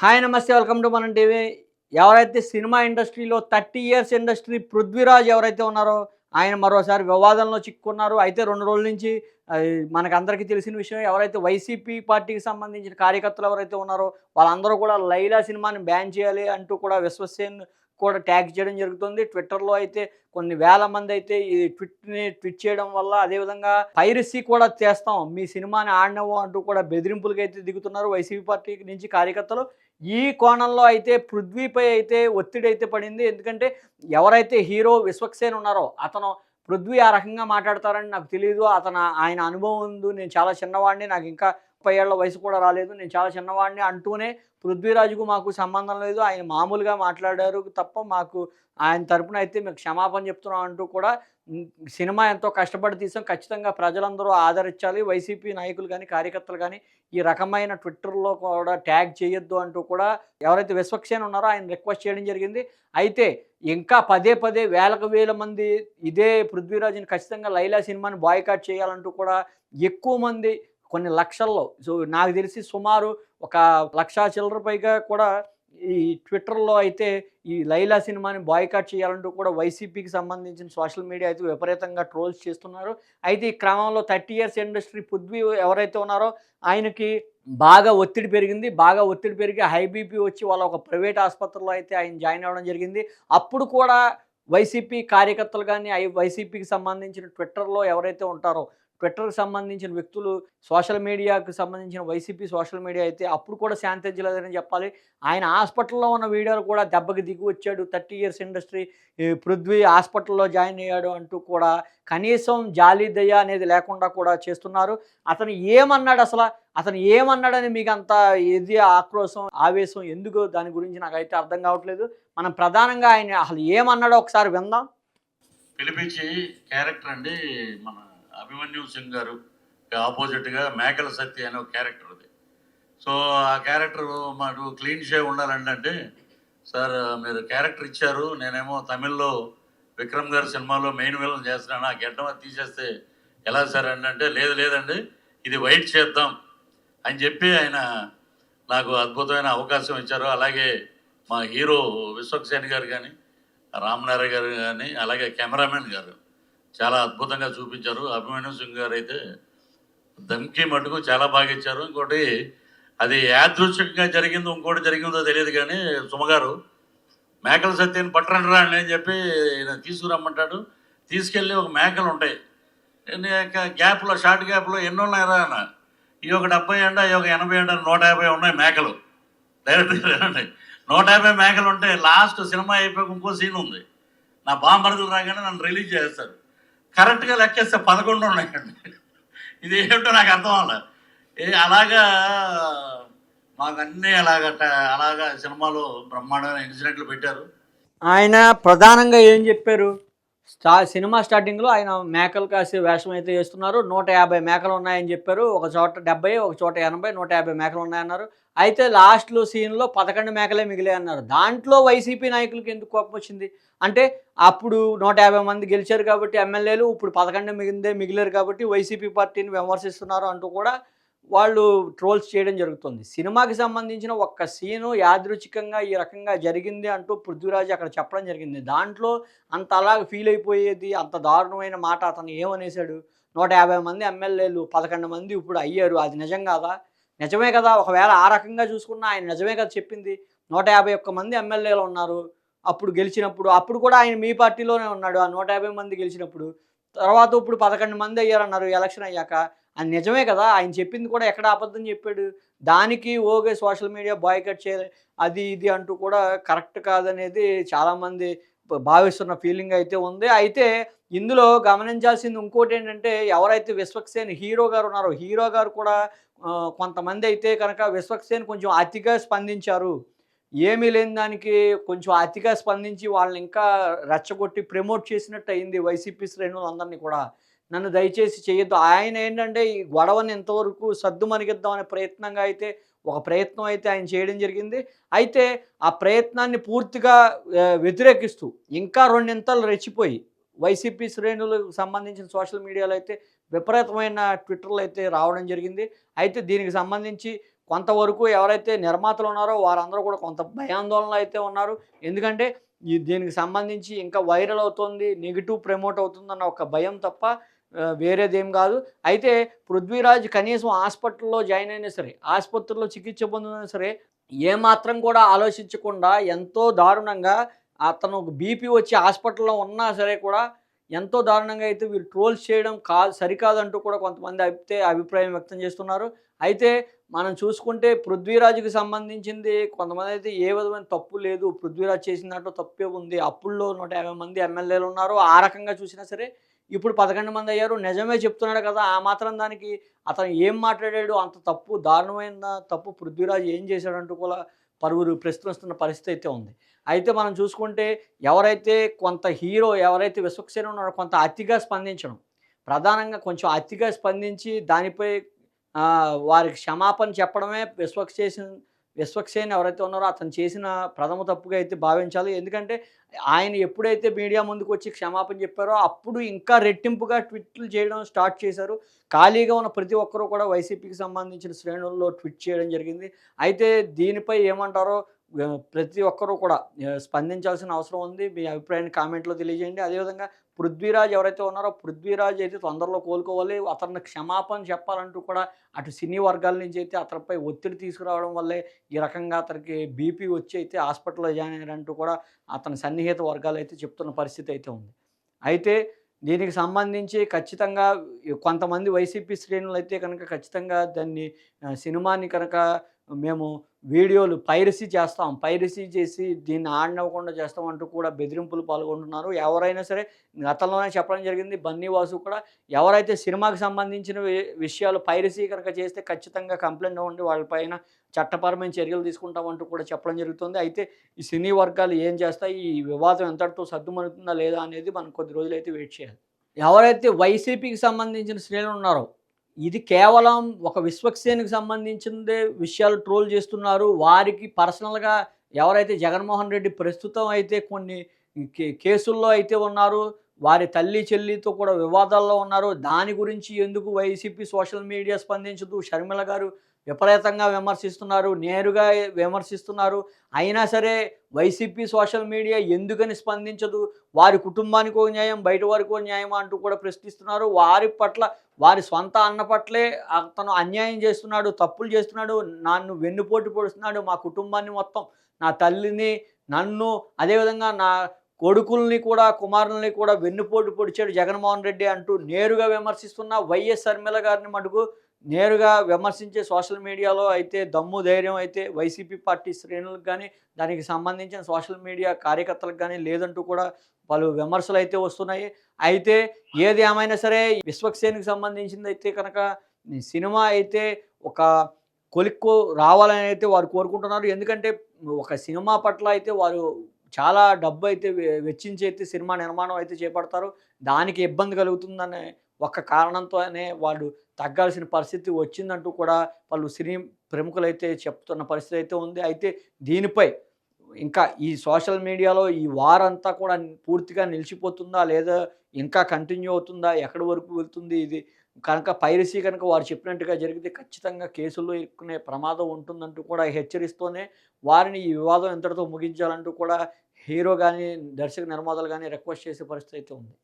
Hi నమస్తే welcome to Manam TV ఎవరైతే cinema ఇండస్ట్రీలో థర్టీ ఇయర్స్ ఇండస్ట్రీ పృథ్వీరాజ్ ఎవరైతే ఉన్నారో ఆయన మరోసారి వివాదంలో చిక్కుకున్నారు అయితే రెండు రోజుల నుంచి మనకందరికీ తెలిసిన విషయం ఎవరైతే వైసీపీ పార్టీకి సంబంధించిన కార్యకర్తలు ఎవరైతే ఉన్నారో వాళ్ళందరూ కూడా లైలా సినిమాని బ్యాన్ చేయాలి అంటూ కూడా విశ్వసేన్ కూడా ట్యాగ్ చేయడం జరుగుతుంది. ట్విట్టర్లో అయితే కొన్ని వేల మంది అయితే ఈ ట్విట్ని ట్విట్ చేయడం వల్ల అదేవిధంగా పైరసీ కూడా చేస్తాం మీ సినిమాని ఆడినవు అంటూ కూడా బెదిరింపులకి అయితే దిగుతున్నారు వైసీపీ పార్టీ నుంచి కార్యకర్తలు. ఈ కోణంలో అయితే పృథ్వీపై అయితే ఒత్తిడి అయితే పడింది. ఎందుకంటే ఎవరైతే హీరో విశ్వక్సేన్ ఉన్నారో అతను పృథ్వీ ఆ రకంగా మాట్లాడతారని నాకు తెలియదు అతను ఆయన అనుభవం ఉంది. నేను చాలా చిన్నవాడిని. నాకు ఇంకా ముప్పై ఏళ్ళ వయసు కూడా రాలేదు. నేను చాలా చిన్నవాడిని అంటూనే పృథ్వీరాజుకు మాకు సంబంధం లేదు. ఆయన మామూలుగా మాట్లాడారు తప్ప మాకు ఆయన తరపున అయితే మీకు క్షమాపణ చెప్తున్నాం అంటూ కూడా సినిమా ఎంతో కష్టపడి తీసాం. ఖచ్చితంగా ప్రజలందరూ ఆదరించాలి. వైసీపీ నాయకులు కానీ కార్యకర్తలు కానీ ఈ రకమైన ట్విట్టర్లో కూడా ట్యాగ్ చేయొద్దు అంటూ కూడా ఎవరైతే విశ్వక్సేన్ ఉన్నారో ఆయన రిక్వెస్ట్ చేయడం జరిగింది. అయితే ఇంకా పదే పదే వేలకు వేల మంది ఇదే పృథ్వీరాజుని ఖచ్చితంగా లైలా సినిమాని బాయ్కాట్ చేయాలంటూ కూడా ఎక్కువ మంది కొన్ని లక్షల్లో. సో నాకు తెలిసి సుమారు ఒక లక్షా చిల్లర పైగా కూడా ఈ ట్విట్టర్లో అయితే ఈ లైలా సినిమాని బాయ్కాట్ చేయాలంటూ కూడా వైసీపీకి సంబంధించిన సోషల్ మీడియా అయితే విపరీతంగా ట్రోల్స్ చేస్తున్నారు. అయితే ఈ క్రమంలో థర్టీ ఇయర్స్ ఇండస్ట్రీ పుద్వి ఎవరైతే ఉన్నారో ఆయనకి బాగా ఒత్తిడి పెరిగింది. బాగా ఒత్తిడి పెరిగి హై బీపీ వచ్చి వాళ్ళ ఒక ప్రైవేట్ ఆసుపత్రిలో అయితే ఆయన జాయిన్ అవ్వడం జరిగింది. అప్పుడు కూడా వైసీపీ కార్యకర్తలు కానీ ఐ వైసీపీకి సంబంధించిన ట్విట్టర్లో ఎవరైతే ఉంటారో ట్విట్టర్కి సంబంధించిన వ్యక్తులు సోషల్ మీడియాకు సంబంధించిన వైసీపీ సోషల్ మీడియా అయితే అప్పుడు కూడా శాంతించలేదని చెప్పాలి. ఆయన హాస్పిటల్లో ఉన్న వీడియోలు కూడా దెబ్బకి దిగి వచ్చాడు. థర్టీ ఇయర్స్ ఇండస్ట్రీ పృథ్వీ హాస్పిటల్లో జాయిన్ అయ్యాడు అంటూ కూడా కనీసం జాలి దయ అనేది లేకుండా కూడా చేస్తున్నారు. అతను ఏమన్నాడు అసలు? అతను ఏమన్నాడని మీకు అంత ఇది ఆక్రోశం ఆవేశం ఎందుకు? దాని గురించి నాకైతే అర్థం కావట్లేదు. మనం ప్రధానంగా ఆయన అసలు ఏమన్నాడో ఒకసారి విందాం. పిలిపించి క్యారెక్టర్ అండి మన అభిమన్యు సింగ్ గారు ఆపోజిట్గా మేకల సత్య అనే ఒక క్యారెక్టర్ అది. సో ఆ క్యారెక్టర్ మాకు క్లీన్ షేవ్ ఉండాలండి అంటే సార్ మీరు క్యారెక్టర్ ఇచ్చారు నేనేమో తమిళ్ళో విక్రమ్ గారి సినిమాలో మెయిన్ విలన్ చేస్తున్నాను ఆ గెడ్డం తీసేస్తే ఎలా సార్ అండి అంటే లేదు లేదండి ఇది వైట్ చేద్దాం అని చెప్పి ఆయన నాకు అద్భుతమైన అవకాశం ఇచ్చారు. అలాగే మా హీరో విశ్వక్సేన్ గారు కానీ రామనారాయణ గారు కానీ అలాగే కెమెరామెన్ గారు. చాలా అద్భుతంగా చూపించారు. అభిమన్యు సింగ్ గారు అయితే దమ్కి మటుకు చాలా బాగా ఇచ్చారు. ఇంకోటి అది యాదృచ్ఛికంగా జరిగిందో ఇంకోటి జరిగిందో తెలియదు కానీ సుమగారు మేకల సత్యాన్ని పట్టరండి రా అని చెప్పి ఈయన తీసుకురమ్మంటాడు. తీసుకెళ్ళి ఒక మేకలు ఉంటాయి. యొక్క గ్యాప్లో షార్ట్ గ్యాప్లో ఎన్ని ఉన్నాయరా అన్న? ఈ ఒక డెబ్బై ఎండ ఈ ఒక ఎనభై ఎండ నూట యాభై ఉన్నాయి మేకలు. డైరెక్ట్ నూట యాభై మేకలు ఉంటే లాస్ట్ సినిమా అయిపోయి ఇంకో సీన్ ఉంది. నా బాంబర్దులు రాగానే నన్ను రిలీజ్ చేస్తారు కరెక్ట్గా లెక్కేస్తే పదకొండు ఉన్నాయండి. ఇది ఏమిటో నాకు అర్థం అవ్వాలి. ఏ అలాగా మాకు అన్నీ అలాగ ట- అలాగా సినిమాలో బ్రహ్మాండమైన ఇన్సిడెంట్లు పెట్టారు. ఆయన ప్రధానంగా ఏం చెప్పారు? స్టా సినిమా స్టార్టింగ్లో ఆయన మేకలు కాసే వేషం అయితే వేస్తున్నారు. నూట యాభై మేకలు ఉన్నాయని చెప్పారు. ఒక చోట డెబ్బై ఒక చోట ఎనభై నూట యాభై మేకలు ఉన్నాయన్నారు. అయితే లాస్ట్లో సీన్లో పదకొండు మేకలే మిగిలే అన్నారు. దాంట్లో వైసీపీ నాయకులకి ఎందుకు కోపం వచ్చింది? అంటే అప్పుడు నూట యాభై మంది గెలిచారు కాబట్టి ఎమ్మెల్యేలు ఇప్పుడు పదకొండు మిగిలిందే మిగిలారు కాబట్టి వైసీపీ పార్టీని విమర్శిస్తున్నారు అంటూ కూడా వాళ్ళు ట్రోల్స్ చేయడం జరుగుతుంది. సినిమాకి సంబంధించిన ఒక్క సీను యాదృచ్ఛికంగా ఈ రకంగా జరిగింది అంటూ పృథ్వీరాజ్ అక్కడ చెప్పడం జరిగింది. దాంట్లో అంత అలాగ ఫీల్ అయిపోయేది అంత దారుణమైన మాట అతను ఏమనేశాడు? నూట యాభై మంది ఎమ్మెల్యేలు పదకొండు మంది ఇప్పుడు అయ్యారు. అది నిజం కాదా? నిజమే కదా? ఒకవేళ ఆ రకంగా చూసుకున్నా ఆయన నిజమే కదా చెప్పింది. నూట యాభై ఒక్క మంది ఎమ్మెల్యేలు ఉన్నారు. అప్పుడు గెలిచినప్పుడు అప్పుడు కూడా ఆయన మీ పార్టీలోనే ఉన్నాడు. ఆ నూట యాభై మంది గెలిచినప్పుడు. తర్వాత ఇప్పుడు పదకొండు మంది అయ్యారన్నారు. ఎలక్షన్ అయ్యాక అది నిజమే కదా ఆయన చెప్పింది కూడా ఎక్కడ అబద్ధం చెప్పాడు? దానికి ఓకే సోషల్ మీడియా బాయ్కట్ చేయాలి అది ఇది అంటూ కూడా కరెక్ట్ కాదనేది చాలామంది భావిస్తున్న ఫీలింగ్ అయితే ఉంది. అయితే ఇందులో గమనించాల్సింది ఇంకోటి ఏంటంటే ఎవరైతే విశ్వక్సేన్ హీరో గారు ఉన్నారో హీరో గారు కూడా కొంతమంది అయితే కనుక విశ్వక్సేన్ కొంచెం అతిగా స్పందించారు. ఏమీ లేని దానికి కొంచెం అతిగా స్పందించి వాళ్ళని ఇంకా రెచ్చగొట్టి ప్రమోట్ చేసినట్టు అయింది వైసీపీ శ్రేణులందరినీ కూడా. నన్ను దయచేసి చేయొద్దు. ఆయన ఏంటంటే ఈ గొడవని ఎంతవరకు సద్దు మనిగిద్దాం అనే ప్రయత్నంగా అయితే ఒక ప్రయత్నం అయితే ఆయన చేయడం జరిగింది. అయితే ఆ ప్రయత్నాన్ని పూర్తిగా వ్యతిరేకిస్తూ ఇంకా రెండింతలు రెచ్చిపోయి వైసీపీ శ్రేణులకు సంబంధించిన సోషల్ మీడియాలో అయితే విపరీతమైన ట్విట్టర్లు అయితే రావడం జరిగింది. అయితే దీనికి సంబంధించి కొంతవరకు ఎవరైతే నిర్మాతలు ఉన్నారో వారందరూ కూడా కొంత భయాందోళనలు అయితే ఉన్నారు. ఎందుకంటే ఈ దీనికి సంబంధించి ఇంకా వైరల్ అవుతుంది నెగిటివ్ ప్రమోట్ అవుతుందన్న ఒక భయం తప్ప వేరేదేం కాదు. అయితే పృథ్వీరాజ్ కనీసం హాస్పిటల్లో జాయిన్ అయినా సరే ఆసుపత్రిలో చికిత్స పొందినా సరే ఏమాత్రం కూడా ఆలోచించకుండా ఎంతో దారుణంగా అతను బీపీ వచ్చి హాస్పిటల్లో ఉన్నా సరే కూడా ఎంతో దారుణంగా అయితే వీళ్ళు ట్రోల్స్ చేయడం కా సరికాదంటూ కూడా కొంతమంది అయితే అభిప్రాయం వ్యక్తం చేస్తున్నారు. అయితే మనం చూసుకుంటే పృథ్వీరాజుకి సంబంధించింది కొంతమంది అయితే ఏ విధమైన తప్పు లేదు. పృథ్వీరాజ్ చేసిన దాంట్లో తప్పే ఉంది. అప్పుల్లో నూట యాభై మంది ఎమ్మెల్యేలు ఉన్నారు. ఆ రకంగా చూసినా సరే ఇప్పుడు పదకొండు మంది అయ్యారు. నిజమే చెప్తున్నాడు కదా ఆ మాత్రం దానికి అతను ఏం మాట్లాడాడు? అంత తప్పు దారుణమైన తప్పు పృథ్వీరాజ్ ఏం చేశాడంటూ కూడా పలువురు ప్రశ్నిస్తున్న పరిస్థితి అయితే ఉంది. అయితే మనం చూసుకుంటే ఎవరైతే కొంత హీరో ఎవరైతే విశ్వక్సేన ఉన్నారో కొంత అతిగా స్పందించడం ప్రధానంగా కొంచెం అతిగా స్పందించి దానిపై వారికి క్షమాపణ చెప్పడమే విశ్వక్సేన విశ్వక్సేన్ ఎవరైతే ఉన్నారో అతను చేసిన ప్రథమ తప్పుగా అయితే భావించాలి. ఎందుకంటే ఆయన ఎప్పుడైతే మీడియా ముందుకు వచ్చి క్షమాపణ చెప్పారో అప్పుడు ఇంకా రెట్టింపుగా ట్వీట్లు చేయడం స్టార్ట్ చేశారు. ఖాళీగా ఉన్న ప్రతి ఒక్కరూ కూడా వైసీపీకి సంబంధించిన శ్రేణుల్లో ట్వీట్ చేయడం జరిగింది. అయితే దీనిపై ఏమంటారో ప్రతి ఒక్కరూ కూడా స్పందించాల్సిన అవసరం ఉంది. మీ అభిప్రాయాన్ని కామెంట్లో తెలియజేయండి. అదేవిధంగా పృథ్వీరాజ్ ఎవరైతే ఉన్నారో పృథ్వీరాజ్ అయితే తొందరలో కోలుకోవాలి. అతను క్షమాపణ చెప్పాలంటూ కూడా అటు సినీ వర్గాల నుంచి అయితే అతనిపై ఒత్తిడి తీసుకురావడం వల్లే ఈ రకంగా అతనికి బీపీ వచ్చి అయితే హాస్పిటల్లో జాయిన్ అయ్యారంటూ కూడా అతని సన్నిహిత వర్గాలు అయితే చెప్తున్న పరిస్థితి అయితే ఉంది. అయితే దీనికి సంబంధించి ఖచ్చితంగా కొంతమంది వైసీపీ శ్రేణులు అయితే కనుక ఖచ్చితంగా దాన్ని సినిమాని కనుక మేము వీడియోలు పైరసీ చేస్తాం. పైరసీ చేసి దీన్ని ఆడనివ్వకుండా చేస్తాం అంటూ కూడా బెదిరింపులు పాల్గొంటున్నారు. ఎవరైనా సరే గతంలోనే చెప్పడం జరిగింది. బన్నీవాసు కూడా ఎవరైతే సినిమాకి సంబంధించిన విషయాలు పైరసీ కనుక చేస్తే ఖచ్చితంగా కంప్లైంట్ ఇవ్వండి. వాళ్ళపైన చట్టపరమైన చర్యలు తీసుకుంటామంటూ కూడా చెప్పడం జరుగుతుంది. అయితే ఈ సినీ వర్గాలు ఏం చేస్తాయి? ఈ వివాదం ఎంతటితో సర్దుమనుతుందా లేదా అనేది మనం కొద్ది రోజులైతే వెయిట్ చేయాలి. ఎవరైతే వైసీపీకి సంబంధించిన శ్రేణులు ఉన్నారో ఇది కేవలం ఒక విశ్వక్సేన్కి సంబంధించిందే విషయాలు ట్రోల్ చేస్తున్నారు. వారికి పర్సనల్గా ఎవరైతే జగన్మోహన్ రెడ్డి ప్రస్తుతం అయితే కొన్ని కేసుల్లో అయితే ఉన్నారు వారి తల్లి చెల్లితో కూడా వివాదాల్లో ఉన్నారు. దాని గురించి ఎందుకు వైసీపీ సోషల్ మీడియా స్పందించదు? షర్మిల గారు విపరీతంగా విమర్శిస్తున్నారు నేరుగా విమర్శిస్తున్నారు. అయినా సరే వైసీపీ సోషల్ మీడియా ఎందుకని స్పందించదు? వారి కుటుంబానికి ఒక న్యాయం బయట వారికి ఒక న్యాయం అంటూ కూడా ప్రశ్నిస్తున్నారు. వారి పట్ల వారి సొంత అన్న పట్లే అతను అన్యాయం చేస్తున్నాడు తప్పులు చేస్తున్నాడు నన్ను వెన్నుపోటు పొడుస్తున్నాడు మా కుటుంబాన్ని మొత్తం నా తల్లిని నన్ను అదేవిధంగా నా కొడుకుల్ని కూడా కుమారుల్ని కూడా వెన్నుపోటు పొడిచాడు జగన్మోహన్ రెడ్డి అంటూ నేరుగా విమర్శిస్తున్న వైఎస్ శర్మిల గారిని మటుకు నేరుగా విమర్శించే సోషల్ మీడియాలో అయితే దమ్ము ధైర్యం అయితే వైసీపీ పార్టీ శ్రేణులకు కానీ దానికి సంబంధించిన సోషల్ మీడియా కార్యకర్తలకు కానీ లేదంటూ కూడా పలు విమర్శలు అయితే వస్తున్నాయి. అయితే ఏది ఏమైనా సరే విశ్వక్సేన్కి సంబంధించింది అయితే కనుక సినిమా అయితే ఒక కొలిక్కు రావాలని అయితే వారు కోరుకుంటున్నారు. ఎందుకంటే ఒక సినిమా పట్ల అయితే వారు చాలా డబ్బు అయితే వెచ్చించి అయితే సినిమా నిర్మాణం అయితే చేపడతారు. దానికి ఇబ్బంది కలుగుతుందనే ఒక్క కారణంతోనే వాళ్ళు తగ్గాల్సిన పరిస్థితి వచ్చిందంటూ కూడా వాళ్ళు సినీ ప్రముఖులైతే చెప్తున్న పరిస్థితి అయితే ఉంది. అయితే దీనిపై ఇంకా ఈ సోషల్ మీడియాలో ఈ వారంతా కూడా పూర్తిగా నిలిచిపోతుందా? లేదా ఇంకా కంటిన్యూ అవుతుందా? ఎక్కడి వరకు వెళ్తుంది ఇది? కనుక పైరసీ కనుక వారు చెప్పినట్టుగా జరిగితే ఖచ్చితంగా కేసుల్లో ఇరుక్కునే ప్రమాదం ఉంటుందంటూ కూడా హెచ్చరిస్తూనే వారిని ఈ వివాదం ఎంతటితో ముగించాలంటూ కూడా హీరో కానీ దర్శక నిర్మాతలు కానీ రిక్వెస్ట్ చేసే పరిస్థితి అయితే ఉంది.